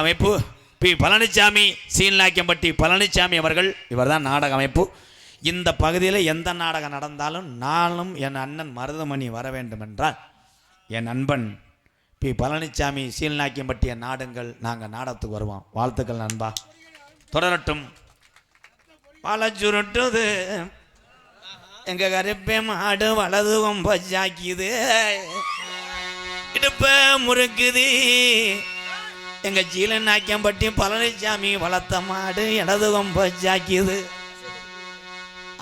நாடக அமைப்பு பி பழனிசாமி சீல்நாக்கியம்பட்டி பழனிசாமி அவர்கள் இவர்தான் நாடக அமைப்பு இந்த பகுதியில் எந்த நாடகம் நடந்தாலும் நானும் என் அண்ணன் மருதமணி வர வேண்டும் என்றால் என் நண்பன் பி பழனிசாமி சீல்நாக்கியம்பட்டிய நாடுங்கள் நாங்கள் நாடகத்துக்கு வருவோம். வாழ்த்துக்கள் நண்பா. தொடரட்டும். பழச்சுருட்டுது சுருட்டுது. எங்க கருப்பே மாடு வலது கொம்பச்சாக்கிது இடுப்ப முறுக்குது. எங்க சீலநாக்கியம்பட்டி பழனிசாமி வளர்த்த மாடு இடது கொம்பச்சாக்கிது ஜாக்கியது.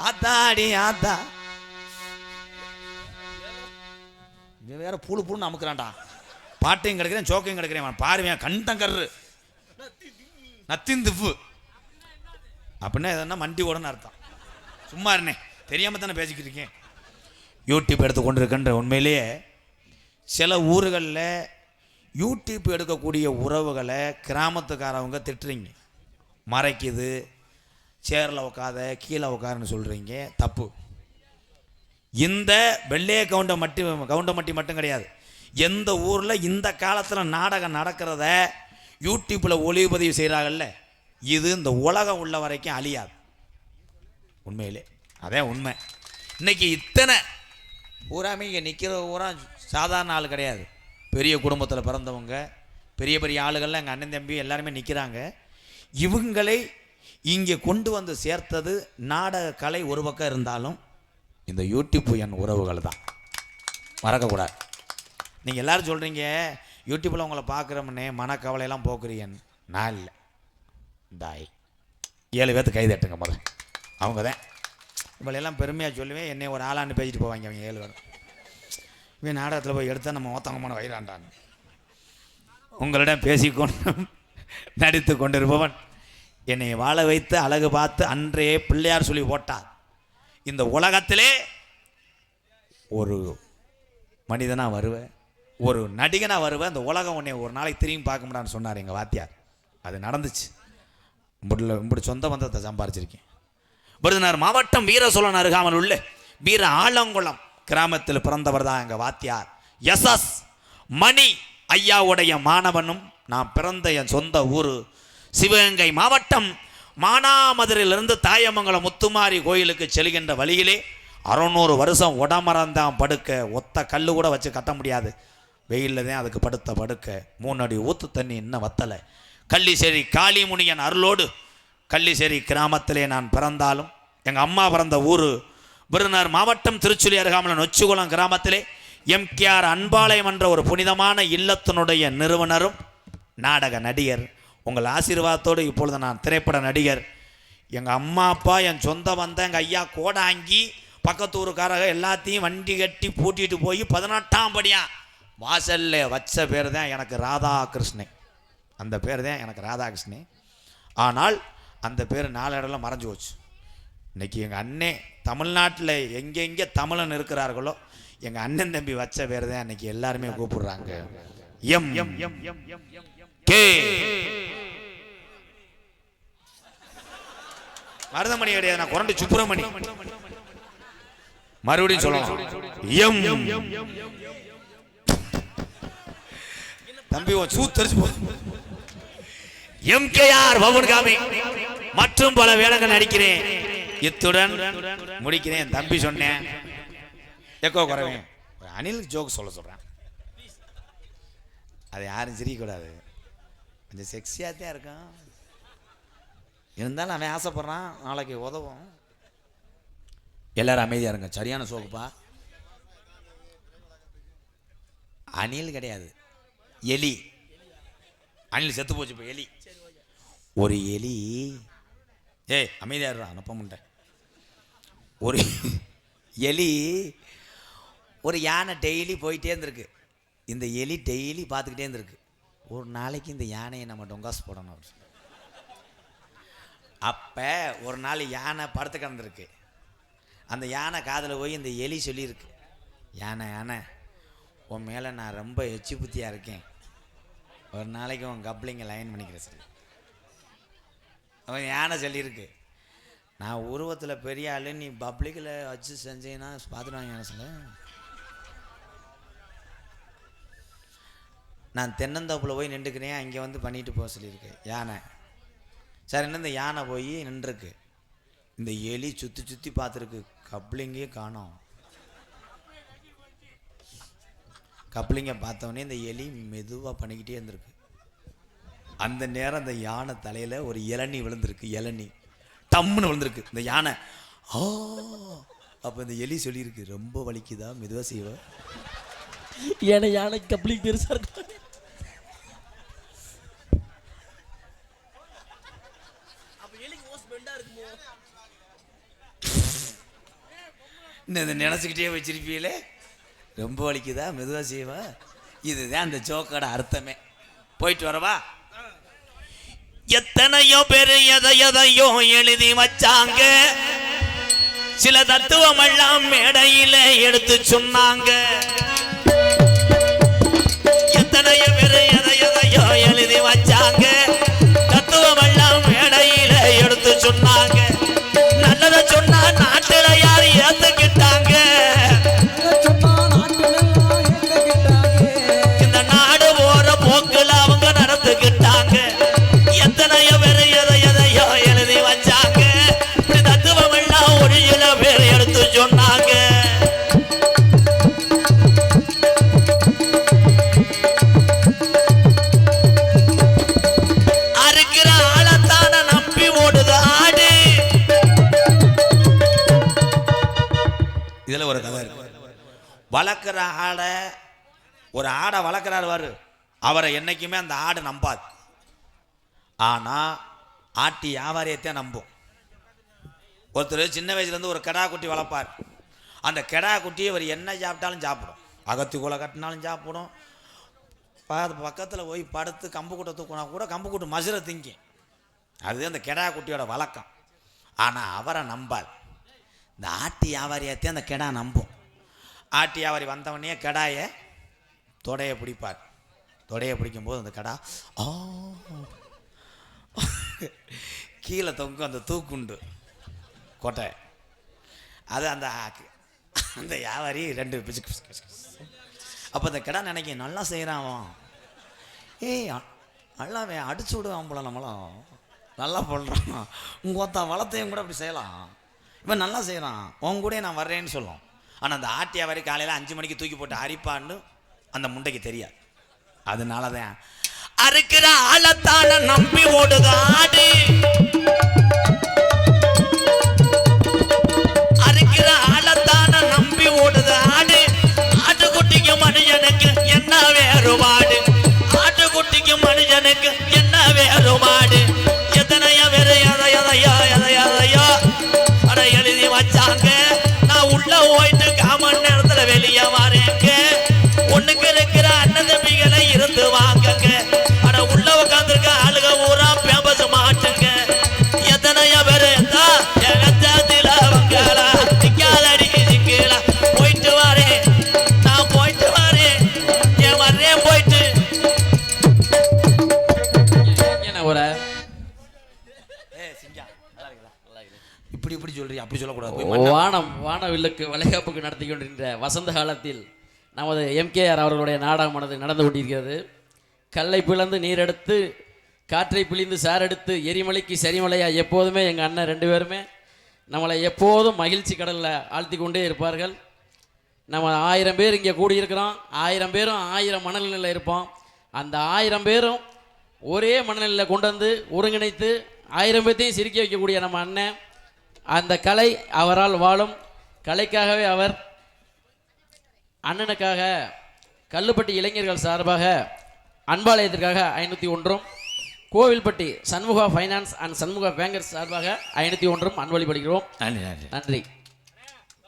ஆத்தா இவன் வேற புழு புழுன்னு அமுக்குறான்டா. பாட்டையும் கிடைக்கிறேன் சோக்கையும் கிடைக்கிறேன் பாருவேன் கண் தங்கர்ரு நத்தின் திப்பு அப்படின்னா எதனா மண்டி ஓடன்னு அர்த்தம். சும்மா இருனே தெரியாமல் தானே பேசிக்கிட்டு இருக்கேன். யூடியூப் எடுத்து கொண்டு இருக்கின்ற உண்மையிலேயே சில ஊர்களில் யூடியூப் எடுக்கக்கூடிய உறவுகளை கிராமத்துக்காரவங்க திட்டுறீங்க. மறைக்குது சேரில் உட்காத கீழே உட்காருன்னு சொல்கிறீங்க தப்பு. இந்த வெள்ளைய கவுண்டை மட்டும் கவுண்டமட்டி மட்டும் கிடையாது. எந்த ஊரில் இந்த காலத்தில் நாடகம் நடக்கிறத யூடியூப்பில் ஒளிபதிவு செய்கிறாங்கல்ல இது இந்த உலகம் உள்ள வரைக்கும் அழியாது. உண்மையிலே. அதே உண்மை. இன்னைக்கு இத்தனை. பூராமே இங்கே நிற்கிற ஊரா சாதாரண ஆள் கிடையாது. பெரிய குடும்பத்தில் பிறந்தவங்க பெரிய பெரிய ஆளுகள்லாம் எங்கள் அண்ணன் தம்பி எல்லாருமே நிற்கிறாங்க இவங்களை இங்கே கொண்டு வந்து சேர்த்தது நாடக கலை ஒரு பக்கம் இருந்தாலும் இந்த யூடியூப் என் உறவுகள் தான். மறக்கக்கூடாது. நீங்கள் எல்லோரும் சொல்கிறீங்க யூடியூப்பில் உங்களை பார்க்குறோம்னே மனக்கவலையெல்லாம் போக்குறீங்கன்னு. நான் இல்லை. தாய். ஏழு பேர்த்து கை தட்டுங்க முதல்ல. அவங்க தான் இவளெல்லாம் பெருமையாக சொல்லுவேன் என்னை ஒரு ஆளாண்டு பேசிட்டு போவாங்க அவங்க ஏழு பேரும். இவன் நாடகத்தில் போய் எடுத்தால் நம்ம மொத்தங்கமான வயிறாண்டான் உங்களிடம் பேசிக்கொண்டு நடித்து கொண்டிருப்பவன் என்னை வாழ வைத்து அழகு பார்த்து அன்றையே பிள்ளையார் சொல்லி போட்டார். இந்த உலகத்திலே ஒரு மனிதனாக வருவேன் ஒரு நடிகனாக வருவேன் அந்த உலகம் உன்னை ஒரு நாளைக்கு திரும்பி பார்க்க முடியான்னு சொன்னார் எங்கள் வாத்தியார். அது நடந்துச்சு. இம்புடில் இப்படி சொந்த பந்தத்தை சம்பாரிச்சிருக்கேன். விருதுநர் மாவட்டம் வீர சோழன் அருகாமல் உள்ள வீர ஆலங்குளம். கிராமத்தில் பிறந்தவர் தான் எங்கள் வாத்தியார். எஸ்எஸ் மணி ஐயாவுடைய மாணவனும் நான் பிறந்த என் சொந்த ஊர் சிவகங்கை மாவட்டம். மானாமதுரையிலிருந்து தாயமங்கலம் முத்துமாரி கோயிலுக்கு செல்கின்ற வழியிலே அறநூறு வருஷம் உடமரந்தான் படுக்க. ஒத்த கல் கூட வச்சு கட்ட முடியாது. வெயிலில் தான் அதுக்கு படுத்த படுக்க. மூணு அடி ஊத்து தண்ணி இன்னும் வத்தலை. கள்ளிசேரி காளிமுனியன் அருளோடு கள்ளிசேரி கிராமத்திலே நான் பிறந்தாலும் எங்கள் அம்மா பிறந்த ஊர் விருதுநகர் மாவட்டம் திருச்சுழி அருகாமல் நொச்சிகுளம் கிராமத்திலே எம்கேஆர் அன்பாலயம் என்ற ஒரு புனிதமான இல்லத்தினுடைய நிறுவனரும் நாடக நடிகர். உங்கள் ஆசீர்வாதத்தோடு இப்பொழுது நான் திரைப்பட நடிகர். எங்கள் அம்மா அப்பா என் சொந்த வந்த எங்கள் ஐயா கோடாங்கி பக்கத்து ஊருக்காரங்க எல்லாத்தையும் வண்டி கட்டி பூட்டிட்டு போய் பதினெட்டாம் படியா. வாசல்ல வச்ச பேர் தான் எனக்கு ராதாகிருஷ்ணன் அந்த பேர் தான் எனக்கு ராதாகிருஷ்ணன் ஆனால் அந்த பேர் நாளடைவில் மறைஞ்சு போச்சு. இன்னைக்கு எங்கள் அண்ணே தமிழ்நாட்டில் எங்கெங்கே தமிழன் இருக்கிறார்களோ எங்கள் அண்ணன் தம்பி வச்ச பேர் தான் இன்னைக்கு எல்லாருமே கூப்பிடுறாங்க. M. M M M M M K. Maruthamani கிடையாது நான் குரண்டு சுப்பிரமணி. மறுபடியும் சொல்லலாம் எம். தம்பி உன் சூ தெரிச்சு போ. எம்கேஆர் பவன்காமி. மற்றும் பல வேடங்கள் நடிக்கிறேன். இத்துடன் முடிக்கிறேன். என் தம்பி சொன்னேன். எக்கோ குறைவேன் ஒரு அணில் ஜோக் சொல்ல சொல்கிறேன் அது யாரும் சிரிக்கக்கூடாது. கொஞ்சம் செக்ஸியாக தான் இருக்கும். இருந்தாலும் அவன் ஆசைப்பட்றான். நாளைக்கு உதவும். எல்லாரும் அமைதியாக இருங்க. சரியான சோக்குப்பா அணில் கிடையாது. எலி. அணில் செத்து போச்சு இப்போ எலி. ஒரு எலி. ஏய் அமைதியாக இருடா. அனுப்ப முட்டேன். ஒரு எலி ஒரு யானை டெய்லி போயிட்டே இருந்திருக்கு. இந்த எலி டெய்லி பார்த்துக்கிட்டே இருந்திருக்கு. ஒரு நாளைக்கு இந்த யானையை நம்ம டொங்காஸ் போடணும் அப்படின்னு சொல்லி. அப்போ ஒரு நாள் யானை படுத்து கிடந்திருக்கு. அந்த யானை காதில் போய் இந்த எலி சொல்லியிருக்கு. யானை யானை உன் மேலே நான் ரொம்ப எச்சி புத்தியாக இருக்கேன். ஒரு நாளைக்கு உன் கப்ளிங்க லைன் பண்ணிக்கிறேன் சொல்லி. அவன் யானை சொல்லியிருக்கு. நான் உருவத்தில் பெரிய ஆளு நீ பப்ளிக்கில் வச்சு செஞ்சீங்கன்னா பார்த்துடுவாங்க என்ன சொல்ல? நான் தென்னந்தோப்பில் போய் நின்றுக்கிறேன் அங்கே வந்து பண்ணிட்டு போக சொல்லியிருக்கு. யானை. சார் என்ன இந்த யானை போய் நின்றுருக்கு. இந்த எலி சுற்றி சுற்றி பார்த்துருக்கு. கப்ளிங்கே காணோம். கப்ளிங்கை பார்த்தோன்னே இந்த எலி மெதுவாக பண்ணிக்கிட்டே இருந்திருக்கு. அந்த நேரம் அந்த யானை தலையில் ஒரு இளநி விழுந்திருக்கு இளநி. டம்முன்னு விழுந்திருக்கு. இந்த யானை. ஆ. அப்போ இந்த எலி சொல்லியிருக்கு ரொம்ப வலிக்குதா? மெதுவாக செய்வா? ஏன்னா யானை கப்ளிங் பெருசா இருக்கும். இந்த இதை நினச்சிக்கிட்டே வச்சிருப்பீங்களே? ரொம்ப வலிக்குதா? மெதுவாக செய்வா? இதுதான் அந்த ஜோக்கோட அர்த்தமே. போயிட்டு வரவா? எத்தனையோ பேர் எதை எதையோ எழுதி வச்சாங்க. சில தத்துவம் எல்லாம் மேடையில எடுத்து சொன்னாங்க. இதில் ஒரு கதை இருக்கு. வளர்க்குற ஆடை ஒரு ஆடை வளர்க்குறாரு வாரு அவரை என்னைக்குமே அந்த ஆடு நம்பாது. ஆனால் ஆட்டி வியாபாரியத்தை நம்பும். ஒருத்தர் சின்ன வயசுலேருந்து ஒரு கெடா குட்டி வளர்ப்பார். அந்த கெடா குட்டி அவர் என்ன சாப்பிட்டாலும் சாப்பிடும். அகத்துக்குள்ளே கட்டினாலும் சாப்பிடும். பக்கத்தில் போய் படுத்து கம்பு கூட்டை தூக்கினா கூட கம்பு கூட்டு மசுரை திங்கும். அது அந்த கெடா குட்டியோட வழக்கம். ஆனால் அவரை நம்பாது. இந்த ஆட்டு வியாபாரியத்தையும் அந்த கெடா நம்பும். ஆட்டு வியாபாரி வந்தவனே கெடாயை தொடையை பிடிப்பார். தொடையை பிடிக்கும்போது அந்த கடா ஆ. கீழே தொங்கும் அந்த தூக்குண்டு கொட்டை. அது அந்த அந்த வியாபாரி ரெண்டு பிசுக்கு அப்போ அந்த கிடா நினைக்கும் நல்லா செய்கிறான் அவன். ஏய் நல்லா அவன் அடிச்சு விடுவான் போல நம்மளும் நல்லா பண்ணுறான் உங்கள் ஒருத்த வளத்தையும் கூட அப்படி செய்யலாம். இவன் நல்லா செய்கிறான் உன் கூட நான் வர்றேன்னு சொல்லும். ஆனால் அந்த ஆட்டியா வரை காலையில் அஞ்சு மணிக்கு தூக்கி போட்டு அரிப்பான்னு அந்த முண்டைக்கு தெரியாது. அதனால தான் அறுக்கிற ஆழத்தால நம்பி ஓடுது ஆடு. அப்படி சொல்லக்கூடாது. போய் வானம் வானவில்லுக்கு வளைகாப்புக்கு நடத்தி கொண்டிருக்கின்ற வசந்த காலத்தில் நமது எம்கேஆர் அவர்களுடைய நாடகமானது நடந்து கொண்டிருக்கிறது. கல்லை பிளந்து நீர் எடுத்து காற்றை பிழிந்து சார் எடுத்து எரிமலைக்கு சரிமலையா எப்போதுமே எங்கள் அண்ணன் ரெண்டு பேருமே நம்மளை எப்போதும் மகிழ்ச்சி கடலில் ஆழ்த்தி கொண்டே இருப்பார்கள். நம்ம ஆயிரம் பேர் இங்கே கூடியிருக்கிறோம். ஆயிரம் பேரும் ஆயிரம் மனநிலையில் இருப்போம். அந்த ஆயிரம் பேரும் ஒரே மனநிலையில் கொண்டு வந்து ஒருங்கிணைத்து ஆயிரம் பேர்த்தையும் சிரிக்க வைக்கக்கூடிய நம்ம அண்ணன் அந்த கலை அவரால் வாழும். கலைக்காகவே அவர் அண்ணனுக்காக கல்லுப்பட்டி இளைஞர்கள் சார்பாக அன்பாலயத்திற்காக ஐநூற்றி ஒன்றும் Kovilpatti Shanmuga finance and Shanmuga bankers சார்பாக ஐநூற்றி ஒன்றும் அன்பளிப்படுகிறோம் நன்றி நன்றி. நன்றி.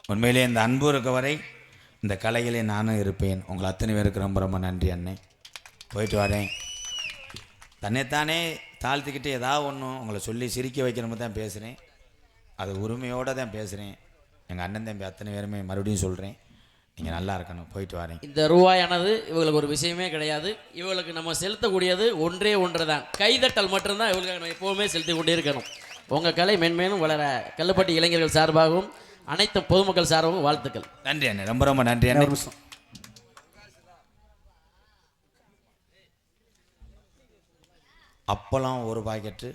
உண்மையிலே இந்த அன்பு இருக்க வரை இந்த கலையிலே நானும் இருப்பேன். உங்கள் அத்தனை பேருக்கு ரொம்ப ரொம்ப நன்றி அண்ணே. போயிட்டு வரேன். தன்னைத்தானே தாழ்த்திக்கிட்டு ஏதாவது ஒன்று உங்களை சொல்லி சிரிக்க வைக்கணும்னு தான் பேசுகிறேன் அது உரிமையோடு தான் பேசுகிறேன் எங்கள் அண்ணன் தம்பி அத்தனை பேருமே மறுபடியும் சொல்கிறேன் நீங்கள் நல்லா இருக்கணும். போயிட்டு வரேன். இந்த ரூபாயானது இவங்களுக்கு ஒரு விஷயமே கிடையாது. இவங்களுக்கு நம்ம செலுத்தக்கூடியது ஒன்றே ஒன்று தான் கைதட்டல் மட்டும்தான் இவங்களுக்கு நம்ம எப்போவுமே செலுத்தி கொண்டே இருக்கணும் உங்கள் கலை மென்மேலும் வளர கல்லுப்பட்டி இளைஞர்கள் சார்பாகவும் அனைத்து பொதுமக்கள் சார்பாகவும் வாழ்த்துக்கள். நன்றி அண்ணே. ரொம்ப ரொம்ப நன்றி அண்ணே. அப்பளம் ஒரு பாக்கெட்டு.